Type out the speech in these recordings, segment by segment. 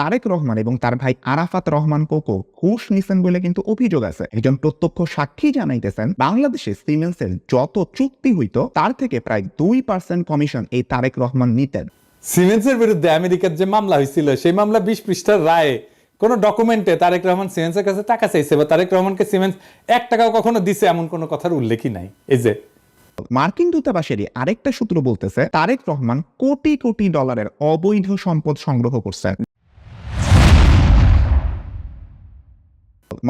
তারেক রহমান এবং তার ভাই আরাফাত রহমান কোকো ঘুষ নিছেন বলে কিন্তু অভিযোগ আছে। একজন প্রত্যক্ষ সাক্ষী জানাইতেছেন বাংলাদেশে সিমেন্সের যত চুক্তি হইতো তার থেকে প্রায় দুই পার্সেন্ট কমিশন এই তারেক রহমান নিতেন। সিমেন্সের বিরুদ্ধে আমেরিকার যে মামলা হয়েছিল সেই মামলা বিশ পৃষ্ঠার রায়ে কোন ডকুমেন্টে তারেক রহমান সিমেন্সের কাছে টাকা চাইছে বা তারেক রহমানকে সিমেন্স এক টাকাও কখনো দিছে এমন কোনো কথার উল্লেখই নাই। এই যে মার্কিন দূতাবাসেরই আরেকটা সূত্র বলতেছে তারেক রহমান কোটি কোটি ডলারের অবৈধ সম্পদ সংগ্রহ করছেন।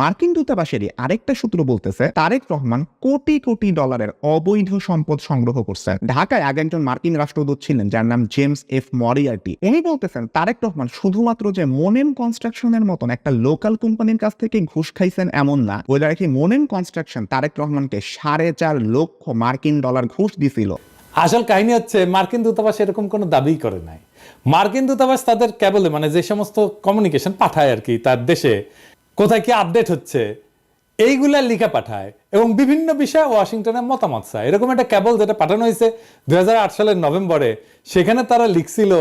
মার্কিন দূতাবাসেরই আরেকটা সূত্র বলতেছে, তারেক রহমান কোটি কোটি ডলারের অবৈধ সম্পদ সংগ্রহ করছেন ঢাকায় আগে একজন মার্কিন রাষ্ট্রদূত ছিলেন, যার নাম জেমস এফ মরিয়ার্টি। উনি বলতেছেন, তারেক রহমান শুধুমাত্র যে মোনেম কনস্ট্রাকশনের মতন একটা লোকাল কোম্পানির কাছ থেকে ঘুষ খাইছেন এমন না ওই কি মোনেম কনস্ট্রাকশন তারেক রহমানকে সাড়ে চার লক্ষ মার্কিন ডলার ঘুষ দিছিল। আসল কাহিনী হচ্ছে, মার্কিন দূতাবাস এরকম কোনো দাবি করে নাই। মার্কিন দূতাবাস তাদের কেবলে মানে যে সমস্ত কমিউনিকেশন পাঠায় আর কি তার দেশে কোথায় কি আপডেট হচ্ছে, এইগুলা লিখে পাঠায় এবং বিভিন্ন বিষয়ে ওয়াশিংটনের মতামত চায়। এরকম একটা কেবল যেটা পাঠানো হয়েছে দুই হাজার আট সালের নভেম্বরে, সেখানে তারা লিখছিল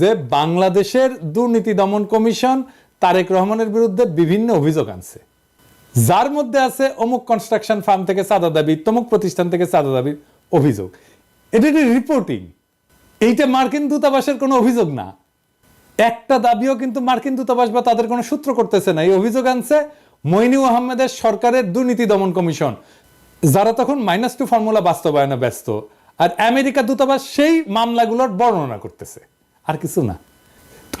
যে বাংলাদেশের দুর্নীতি দমন কমিশন তারেক রহমানের বিরুদ্ধে বিভিন্ন অভিযোগ আনছে। যার মধ্যে আছে অমুক কনস্ট্রাকশন ফার্ম থেকে চাঁদা দাবি, তমুক প্রতিষ্ঠান থেকে চাঁদা দাবির অভিযোগ। এটা রিপোর্টিং এইটা মার্কিন দূতাবাসের কোনো অভিযোগ না। একটা দাবিও কিন্তু মার্কিন দূতাবাস বা তাদের কোনো সূত্র করতেছে না। এই অভিযোগ আনছে মইনু আহমেদের সরকারের দুর্নীতি দমন কমিশন। যারা তখন মাইনাস টু ফর্মুলা বাস্তবায়নে ব্যস্ত। আর আমেরিকা দূতাবাস সেই মামলাগুলোর বর্ণনা করতেছে। আর কিছু না।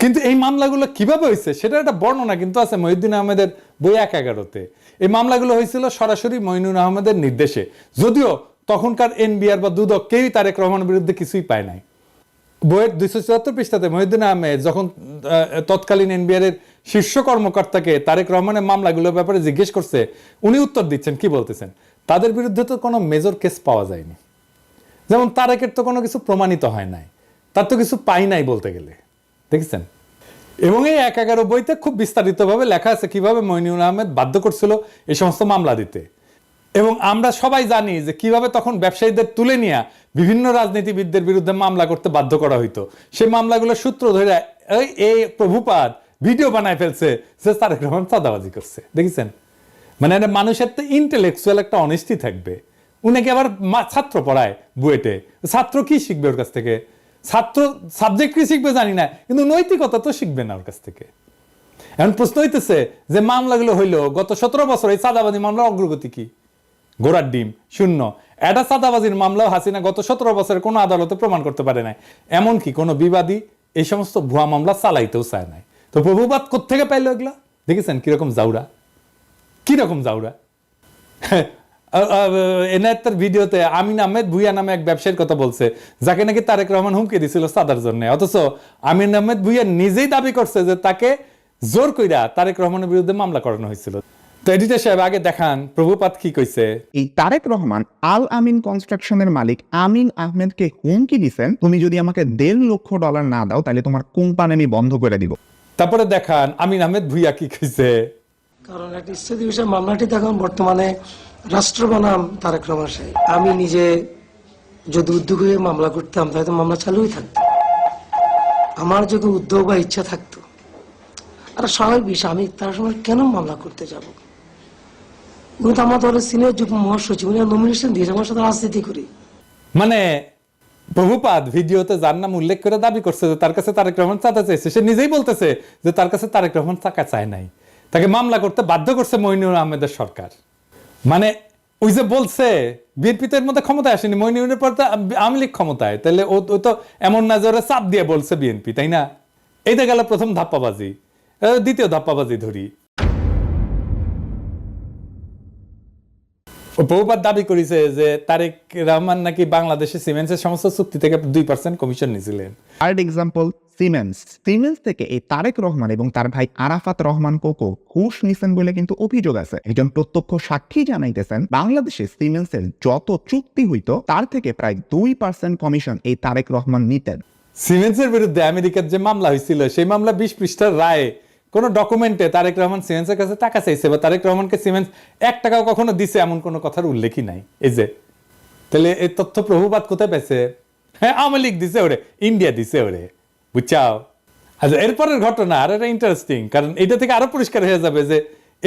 কিন্তু এই মামলাগুলো কীভাবে হয়েছে সেটা একটা বর্ণনা কিন্তু আছে মহিউদ্দিন আহমেদের বই এক এগারোতে। এই মামলাগুলো হয়েছিল সরাসরি মইনুল আহমেদের নির্দেশে। যদিও তখনকার এনবিআর বা দুদক কেউই তারেক রহমানের বিরুদ্ধে কিছুই পায় নাই। বইয়ের দুইশো চুয়াত্তর পৃষ্ঠাতে মহিউদ্দিন আহমেদ যখন তৎকালীন এনবিআর এর শীর্ষ কর্মকর্তাকে তারেক রহমানের মামলাগুলোর ব্যাপারে জিজ্ঞেস করছে, উনি উত্তর দিচ্ছেন, কি বলতেছেন? তাদের বিরুদ্ধে তো কোনো মেজর কেস পাওয়া যায়নি। যেমন তারেকের তো কোনো কিছু প্রমাণিত হয় নাই, তার তো কিছু পাই নাই বলতে গেলে। দেখেছেন? এবং এই এক এগারো বইতে খুব বিস্তারিতভাবে লেখা আছে কীভাবে মইনুল আহমেদ বাধ্য করছিল এই সমস্ত মামলা দিতে। এবং আমরা সবাই জানি যে কীভাবে তখন ব্যবসায়ীদের তুলে নিয়ে বিভিন্ন রাজনীতিবিদদের বিরুদ্ধে মামলা করতে বাধ্য করা হইতো। সেই মামলাগুলোর সূত্র ধরে এই এই প্রভুপাদ ভিডিও বানায় ফেলছে যে তারেক রহমান চাঁদাবাজি করছে। দেখেছেন? মানে মানুষের তো ইন্টেলেকচুয়াল একটা অনেস্টি থাকবে। উনাকে আবার ছাত্র পড়ায় বুয়েটে? ছাত্র কি শিখবে ওর কাছ থেকে? ছাত্র সাবজেক্ট কি শিখবে জানি না, কিন্তু নৈতিকতা তো শিখবে না ওর কাছ থেকে। এখন প্রশ্ন হইতেছে যে মামলাগুলো হইল গত সতেরো বছর এই চাঁদাবাজি মামলার অগ্রগতি কি? গোড়ার ডিম, শূন্য। এটা চাঁদাবাজির মামলাও হাসিনা গত সতেরো বছরের কোনো আদালতে প্রমাণ করতে পারে নাই। এমনকি কোনো বিবাদী এই সমস্ত ভুয়া মামলা চালাইতেও চায় নাই। তো প্রভুবাদ কোথেকে পাইলো এগুলো? দেখেছেন কীরকম জাউরা? কীরকম জাউরা? এনায়েতের ভিডিওতে আমিন আহমেদ ভুইয়া নামে এক ব্যবসায়ীর কথা বলছে, যাকে নাকি তারেক রহমান হুমকি দিছিল সাদার জন্য। অথচ আমিন আহমেদ ভুইয়া নিজেই দাবি করছে যে তাকে জোর কইরা তারেক রহমানের বিরুদ্ধে মামলা করানো হয়েছিল। তো এডিটর সাহেব আগে দেখান প্রভুপাত কি কইছে? এই তারেক রহমান আল আমিন কনস্ট্রাকশনের মালিক আমিন আহমেদকে হুমকি দিছেন তুমি যদি আমাকে দেড় লক্ষ ডলার না দাও তাহলে তোমার কোম্পানি আমি বন্ধ করে দিব। তারপরে দেখান আমিন আহমেদ ভুইয়া কি কইছে? কারণ একটা ইস্তাদি বিষয় মামলাটি দেখুন বর্তমানে রাষ্ট্র বনাম তারেক রহমান সাহেব। আমি নিজে যদি উদ্যোগ হয়ে মামলা করতাম তাহলে তো মামলা চালুই থাকতো। আমার যদি উদ্যোগ বা ইচ্ছা থাকতো আর স্বাভাবিক বিষয় আমি তার সময় কেন মামলা করতে যাব? মানে প্রভুপাদ ভিডিওতে যার নাম উল্লেখ করে দাবি করছে যে তার কাছে তারেক রহমান চাঁদা চাইছে, সে নিজেই বলতেছে যে তার কাছে তারেক রহমান টাকা চায় নাই। তাকে মামলা করতে বাধ্য করছে মইনুর আহমেদের সরকার। মানে ওই যে বলছে, বিএনপি তো এর মধ্যে ক্ষমতায় আসেনি মইনুরের পর তো আওয়ামী লীগ ক্ষমতায়। তাহলে ও ও তো এমন না যে চাপ দিয়ে বলছে বিএনপি, তাই না? এইটা গেল প্রথম ধাপ্পাবাজি। দ্বিতীয় ধাপ্পাবাজি ধরি। বহুবার দাবি করেছে যে তারেক রহমান নাকি বাংলাদেশে সিমেন্সের সমস্ত চুক্তি থেকে দুই পার্সেন্ট কমিশন নিয়েছিলেন। থার্ড এক্সাম্পল সিমেন্স সিমেন্স থেকে এই তারেক রহমান এবং তার ভাই আরাফাত রহমান কোকো ঘুষ নিছেন বলে কিন্তু অভিযোগ আছে। একজন প্রত্যক্ষ সাক্ষী জানাইতেছেন বাংলাদেশে সিমেন্সের যত চুক্তি হইত তার থেকে প্রায় দুই পার্সেন্ট কমিশন এই তারেক রহমান নিতেন। সিমেন্সের বিরুদ্ধে আমেরিকার যে মামলা হয়েছিল সেই মামলা বিশ পৃষ্ঠার রায়ে কোন ডকুমেন্টে তারেক রহমান সিমেন্সের কাছে টাকা চাইছে বা তারেক রহমানকে সিমেন্স এক টাকাও কখনো দিছে এমন কোনো কথার উল্লেখই নাই। এই যে, তাহলে এই তথ্য প্রভুপাত কোথায় পেয়েছে হ্যাঁ আওয়ামী লীগ দিছে ওরে ইন্ডিয়া দিছে ওরে, বুঝছাও? আচ্ছা এরপরের ঘটনা আর এটা ইন্টারেস্টিং কারণ এটা থেকে আরও পরিষ্কার হয়ে যাবে যে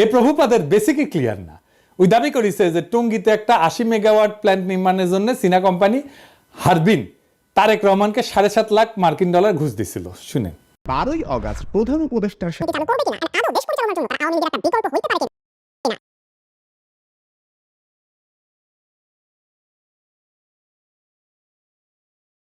এই প্রভুপাদের বেসিকই ক্লিয়ার না। ওই দাবি করেছে যে টঙ্গিতে একটা আশি মেগাওয়াট প্ল্যান্ট নির্মাণের জন্য চীনা কোম্পানি হারবিন তারেক রহমানকে সাড়ে সাত লাখ মার্কিন ডলার ঘুষ দিছিল, শুনেন। বারোই অগাস্ট প্রধান উপদেষ্টার সাথে